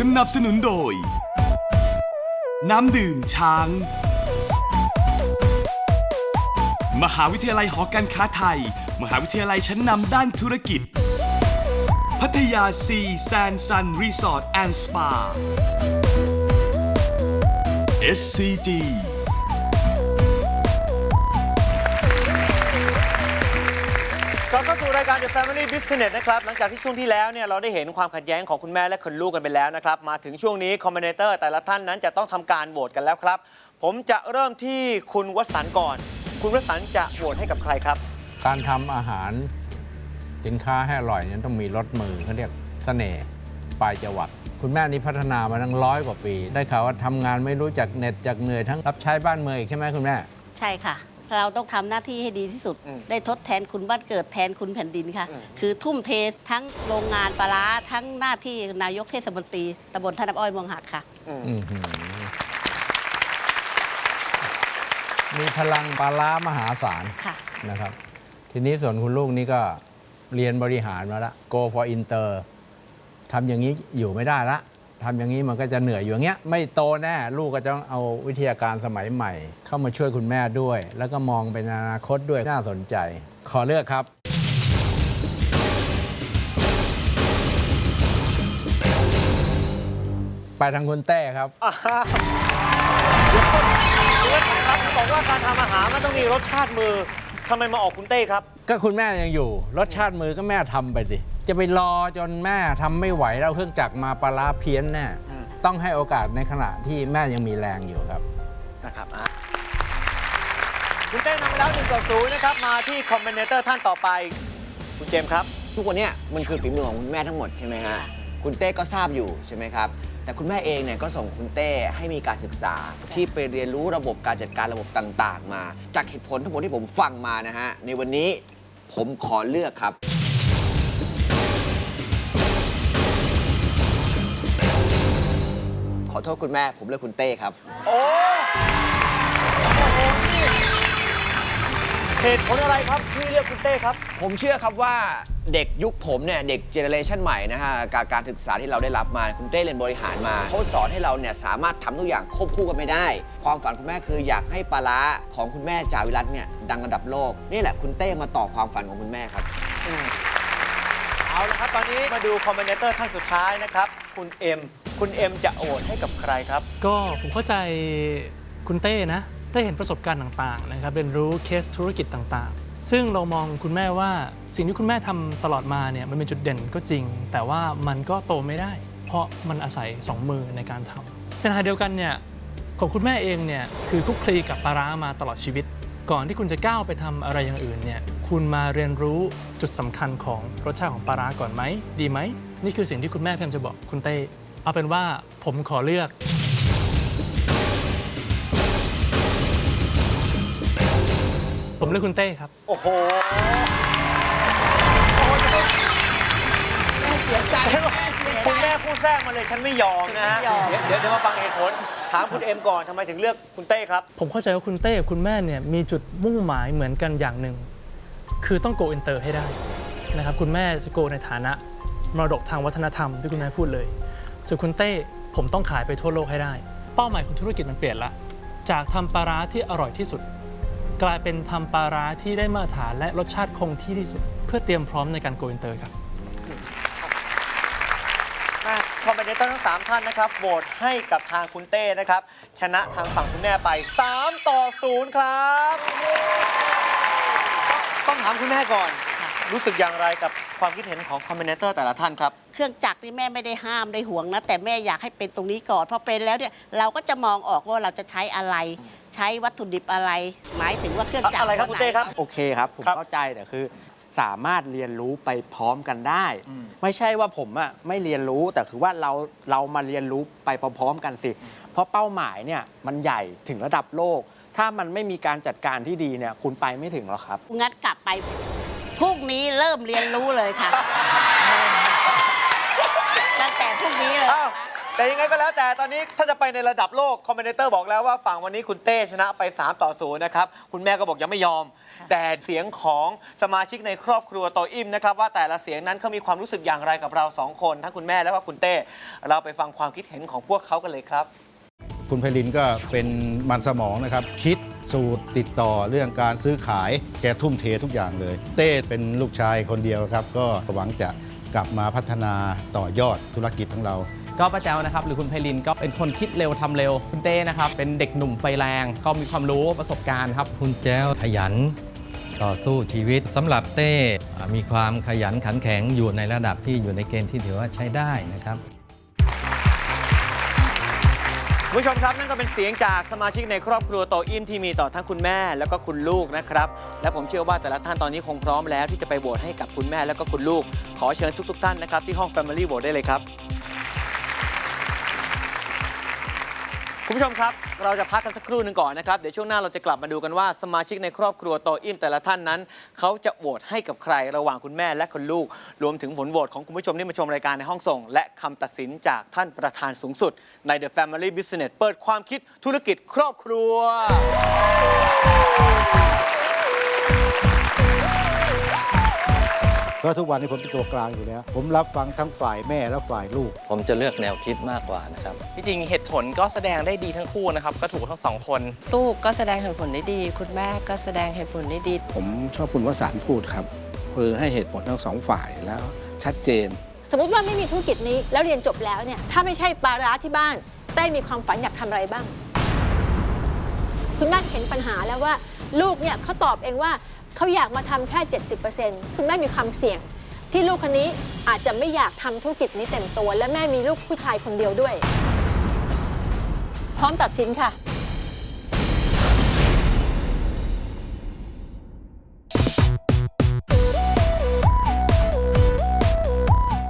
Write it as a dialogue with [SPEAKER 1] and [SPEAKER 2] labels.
[SPEAKER 1] สนับสนุนโดย น้ำดื่มช้าง มหาวิทยาลัยหอการค้าไทย มหาวิทยาลัยชั้นนำด้านธุรกิจ พัทยาซีแซนซันรีสอร์ทแอนด์สปา SCG า
[SPEAKER 2] สู่รายการ The Family Business นะครับ หลังจากที่ช่วงที่แล้วเนี่ยเราได้เห็นความขัดแย้งของคุณแม่และคุณลูกกันไปแล้วนะครับ มาถึงช่วงนี้คอมเมนเตอร์แต่ละท่านนั้นจะต้องทำการโหวตกันแล้วครับ ผมจะเริ่มที่คุณวสันต์ก่อน คุณวสันต์จะโหวตให้กับใครครับ
[SPEAKER 3] การทำอาหารสินค้าให้อร่อยเนี่ยต้องมีรสมือเขาเรียกเสน่ห์ปลายจวักคุณแม่นี่พัฒนามาตั้งร้อยกว่าปี ได้ข่าวว่าทำงานไม่รู้จักเหน็ดจากเหนื่อยทั้งรับใช้บ้านเมืองอีกใช่ไหมคุณแม่
[SPEAKER 4] ใช่ค่ะ เราต้องทำหน้าที่ให้ดีที่สุด
[SPEAKER 2] อืม
[SPEAKER 4] ได้ทดแทนคุณบ้านเกิดแทนคุณแผ่นดินค่ะ
[SPEAKER 2] อืม
[SPEAKER 4] คือทุ่มเททั้งโรงงานปลาร้าทั้งหน้าที่นายกเทศมนตรีตำบลท่าน้ำอ้อยเมืองหักค่ะ
[SPEAKER 2] อืม
[SPEAKER 3] อื้อหือมีพลังปลาร้ามหาศาล
[SPEAKER 4] ค่ะ
[SPEAKER 3] นะครับ ทีนี้ส่วนคุณลูกนี่ก็เรียนบริหารมาละ go for inter ทำอย่างนี้อยู่ไม่ได้ละ ทำอย่างนี้มันก็จะเหนื่อยอยู่อย่างเงี้ยไม่โตแน่ลูกก็จะต้องเอาวิทยาการสมัยใหม่ เข้ามาช่วยคุณแม่ด้วย แล้วก็มองเป็นอนาคตด้วยน่าสนใจ ขอเลือกครับ ไปทางคุณเต้ครับ
[SPEAKER 2] เดี๋ยวก่อนคุณวสันครับบอกว่าการทำอาหารมันต้องมีรสชาติมือทำไมมาออกคุณเต้ครับ
[SPEAKER 3] ก็คุณแม่ยังอยู่ รสชาติมือก็แม่ทำไปสิจะไปรอจนแม่ทำไม่ไหวแล้วเครื่องจักรมาปลาร้าเพี้ยนแน่
[SPEAKER 2] อืม
[SPEAKER 3] ต้องให้โอกาสในขณะที่แม่ยังมีแรงอยู่ครับ
[SPEAKER 2] นะครับอะคุณเต้นำไปแล้ว1ต่อ0นะครับ มาที่คอมเมนเตอร์ท่านต่อไป คุณเจมส์ครับ
[SPEAKER 5] ทุกวันเนี้ยมันคือฝีมือของคุณแม่ทั้งหมดใช่ไหมฮะคุณเต้ก็ทราบอยู่ใช่ไหมครับ แต่คุณแม่เองเนี่ยก็ส่งคุณเต้ให้มีการศึกษา ที่ไปเรียนรู้ระบบการจัดการระบบต่าง ๆ มา จากเหตุผลทั้งหมดที่ผมฟังมานะฮะในวันนี้ ผมขอเลือกครับ ขอโทษคุณแม่ ผมเลือกคุณเต้ครับ
[SPEAKER 2] โอ้ เหตุผลอะไรครับที่เลือกคุณเต้ครับ
[SPEAKER 5] ผมเชื่อครับว่าเด็กยุคผมเนี่ยเด็กเจเนเรชันใหม่นะฮะการการศึกษาที่เราได้รับมาคุณเต้เรียนบริหารมาเขาสอนให้เราเนี่ยสามารถทำทุกอย่างควบคู่กันไม่ได้ ความฝันคุณแม่คืออยากให้ปลาร้าของคุณแม่จาวิรัตน์เนี่ยดังระดับโลก นี่แหละคุณเต้มาต่อความฝันของคุณแม่ครับ
[SPEAKER 2] เอาละครับตอนนี้มาดูคอมเมนเตอร์ท่านสุดท้ายนะครับ คุณเอ็มคุณเอ็มจะโอวตให้กับใครครับ
[SPEAKER 6] ก็ผมเข้าใจคุณเต้นะ ได้เห็นประสบการณ์ต่างๆนะครับเรียนรู้เคสธุรกิจต่างๆ ซึ่งเรามองคุณแม่ว่าสิ่งที่คุณแม่ทำตลอดมาเนี่ยมันเป็นจุดเด่นก็จริง แต่ว่ามันก็โตไม่ได้ เพราะมันอาศัยสองมือในการทำเป็นขณะเดียวกันเนี่ยของคุณแม่เองเนี่ยคือคุกคลีกับปลาร้ามาตลอดชีวิต ก่อนที่คุณจะก้าวไปทำอะไรอย่างอื่นเนี่ยคุณมาเรียนรู้จุดสำคัญของรสชาติของปลาร้าก่อนไหมดีไหมนี่คือสิ่งที่คุณแม่พยายามจะบอกคุณเต้เอาเป็นว่าผมขอเลือก เลือกคุณเต้ครับ
[SPEAKER 2] โอ้โห
[SPEAKER 4] เสียใจ
[SPEAKER 2] คุณแม่พูดแทรกมาเลยฉันไม่ยอมนะฮะ
[SPEAKER 4] ไม่ยอม
[SPEAKER 2] เดี๋ยวเดี๋ยวมาฟังเหตุผล ถามคุณเอ็มก่อนทำไมถึงเลือกคุณเต้ครับ
[SPEAKER 6] ผมเข้าใจว่าคุณเต้กับคุณแม่เนี่ยมีจุดมุ่งหมายเหมือนกันอย่างหนึ่ง คือต้องโกอินเตอร์ให้ได้นะครับคุณแม่จะโกในฐานะมรดกทางวัฒนธรรมที่คุณแม่พูดเลย ส่วนคุณเต้ผมต้องขายไปทั่วโลกให้ได้ เป้าหมายของธุรกิจมันเปลี่ยนละ จากทำปลาร้าที่อร่อยที่สุด กลายเป็นทำปลาร้าที่ได้มาตรฐานและรสชาติคงที่ที่สุด เพื่อเตรียมพร้อมในการโกอินเตอร์ครับ
[SPEAKER 2] คอมเมนเตอร์ทั้ง 3 ท่านนะครับ โหวตให้กับทางคุณเต้นะครับ ชนะทางฝั่งคุณแม่ไป 3 ต่อ 0 ครับ ต้องถามคุณแม่ก่อน รู้สึกอย่างไรกับความคิดเห็นของคอมเมนเตอร์แต่ละท่านครับ
[SPEAKER 4] เครื่องจักรนี่แม่ไม่ได้ห้ามได้ห่วงนะ แต่แม่อยากให้เป็นตรงนี้ก่อนพอเป็นแล้วเนี่ยเราก็จะมองออกว่าเราจะใช้อะไร ใช้วัตถุดิบอะไร หมายถึงว่าเครื่องจักร
[SPEAKER 2] อะไรครับ
[SPEAKER 4] ตัว
[SPEAKER 2] คุณ
[SPEAKER 4] ไหน
[SPEAKER 2] เต้ครับ
[SPEAKER 7] โอเคครับ ผม
[SPEAKER 2] ครับ
[SPEAKER 7] เข้าใจแต่คือ สามารถเรียนรู้ไปพร้อมกันได้
[SPEAKER 2] อืม
[SPEAKER 7] ไม่ใช่ว่าผมอะไม่เรียนรู้แต่คือว่าเราเรามาเรียนรู้ไปพร้อมๆกันสิ เพราะเป้าหมายเนี่ยมันใหญ่ถึงระดับโลก ถ้ามันไม่มีการจัดการที่ดีเนี่ยคุณไปไม่ถึงหรอกครับ
[SPEAKER 4] งั้นกลับไปพรุ่งนี้เริ่มเรียนรู้เลยค่ะ ตั้งแต่พรุ่งนี้เลย
[SPEAKER 2] อ้าว แต่ยังไงก็แล้วแต่ตอนนี้ถ้าจะไปในระดับโลกคอมเมนเตอร์บอกแล้วว่าฝั่งวันนี้คุณเต้ชนะไป 3 ต่อ0นะครับคุณแม่ก็บอกยังไม่ยอม แต่เสียงของสมาชิกในครอบครัวโตอิ่มนะครับว่าแต่ละเสียงนั้นเขามีความรู้สึกอย่างไรกับเราสองคน ทั้งคุณแม่และว่าคุณเต้ เราไปฟังความคิดเห็นของพวกเขากันเลยครับ
[SPEAKER 8] คุณไพลินก็เป็นมันสมองนะครับ คิดสูตรติดต่อเรื่องการซื้อขายแกทุ่มเททุกอย่างเลย เต้เป็นลูกชายคนเดียวครับ ก็หวังจะกลับมาพัฒนาต่อยอดธุรกิจของเรา
[SPEAKER 9] ก็ป้าแจ้วนะครับหรือคุณไพลินก็เป็นคนคิดเร็วทำเร็ว คุณเต้นะครับเป็นเด็กหนุ่มไฟแรง ก็มีความรู้ประสบการณ์ครับ
[SPEAKER 10] คุณแจ้วขยันต่อสู้ชีวิตสำหรับเต้อ่ามีความขยันขันแข็งอยู่ในระดับที่อยู่ในเกณฑ์ที่ถือว่าใช้ได้นะครับ
[SPEAKER 2] คุณผู้ชมครับนั่นก็เป็นเสียงจากสมาชิกในครอบครัวโตอิ่มที่มีต่อทั้งคุณแม่แล้วก็คุณลูกนะครับ และผมเชื่อว่าแต่ละท่านตอนนี้คงพร้อมแล้วที่จะไปโหวตให้กับคุณแม่แล้วก็คุณลูก ขอเชิญทุก ๆ ท่านนะครับที่ห้อง Family Vote ได้เลยครับ คุณผู้ชมครับ เราจะพักกันสักครู่หนึ่งก่อนนะครับ เดี๋ยวช่วงหน้าเราจะกลับมาดูกันว่าสมาชิกในครอบครัวโตอิ่มแต่ละท่านนั้น เขาจะโหวตให้กับใครระหว่างคุณแม่และคุณลูก รวมถึงผลโหวตของคุณผู้ชมที่มาชมรายการในห้องส่ง และคำตัดสินจากท่านประธานสูงสุด ใน The Family Business เปิดความคิดธุรกิจครอบครัว
[SPEAKER 8] เพราะทุกวันนี้ผมเป็นตัวกลางอยู่แล้ว ผมรับฟังทั้งฝ่ายแม่และฝ่ายลูก
[SPEAKER 10] ผมจะเลือกแนวคิดมากกว่านะครับ
[SPEAKER 9] ที่จริงเหตุผลก็แสดงได้ดีทั้งคู่นะครับ ก็ถูกทั้งสองคน
[SPEAKER 11] ลูกก็แสดงเหตุผลได้ดี คุณแม่ก็แสดงเหตุผลได้ดี
[SPEAKER 12] ผมชอบคุณวสานต์พูดครับคือให้เหตุผลทั้งสองฝ่ายแล้วชัดเจน
[SPEAKER 11] สมมติว่าไม่มีธุรกิจนี้แล้วเรียนจบแล้วเนี่ยถ้าไม่ใช่ปลาร้าที่บ้านเต้มีความฝันอยากทำอะไรบ้าง คุณแม่เห็นปัญหาแล้วว่า ลูกเนี่ยเขาตอบเองว่า เขาอยากมาทำแค่ 70%คุณแม่มีความเสี่ยง ที่ลูกคนนี้อาจจะไม่อยากทำธุรกิจนี้เต็มตัว และแม่มีลูกผู้ชายคนเดียวด้วย พร้อมตัดสินค่ะ